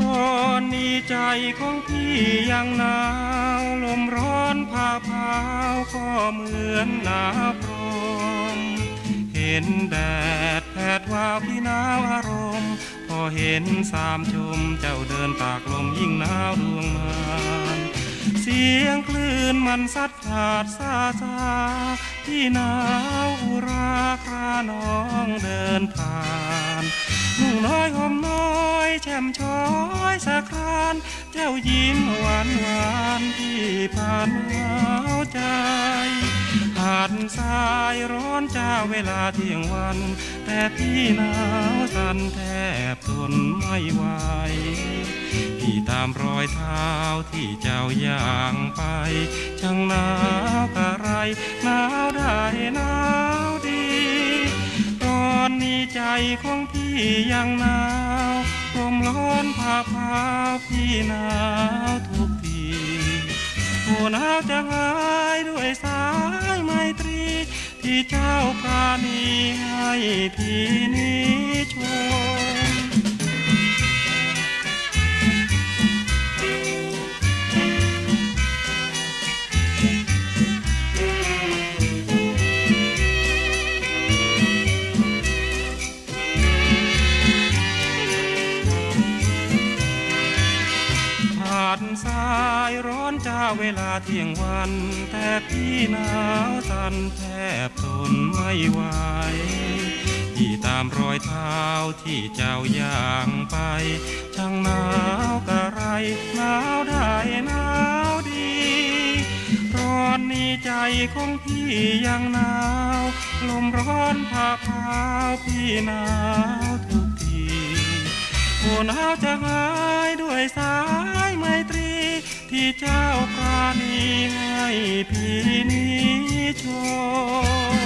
ร้อนนี้ใจของพี่ยังหนาวลมร้อนพาพาวก็เหมือนหนาพรมเห็นแดดแผดวาวพี่หนาวอารมณ์ พอเห็นสามชมเจ้าเดินตากลมยิ่งหนาวดวงมานเสียงคลื่นมันซัดผาดซาซาที่หนาวอุราค มช้อยสะครานเจ้ายิ้มหวานหวานที่ผ่านหนาวใจหาดทรายร้อนจ้าเวลาเที่ยงวัน แต่พี่หนาวสั่นแทบทนไม่ไหวพี่ตามรอยเท้าที่เจ้าย่างไป ช่างหนาวกะไรหนาวได้หนาวดี ตอนนี้ใจของพี่ยังหนาว ร้อนพาพาพี่หนาวทุกทีโอ้หนาวจะหายด้วยสายไมตรี ที่เจ้าปราณีให้พี่นี้ ดทรายร้อนจ้าเวลาเที่ยงวัน แต่พี่หนาวสั่นแทบทนไม่ไหวพี่ตามรอยเท้าที่เจ้าย่างไปช่างหนาวกะไรหนาวได้หนาวดีร้อนนี้ใจของพี่ยังหนาว ลมร้อนพาพาวพี่หนาวทุ กทีโอ้หนาวจะหายด้วยสายไมตรี ที่เจ้าปราณีให้พี่นี้ชม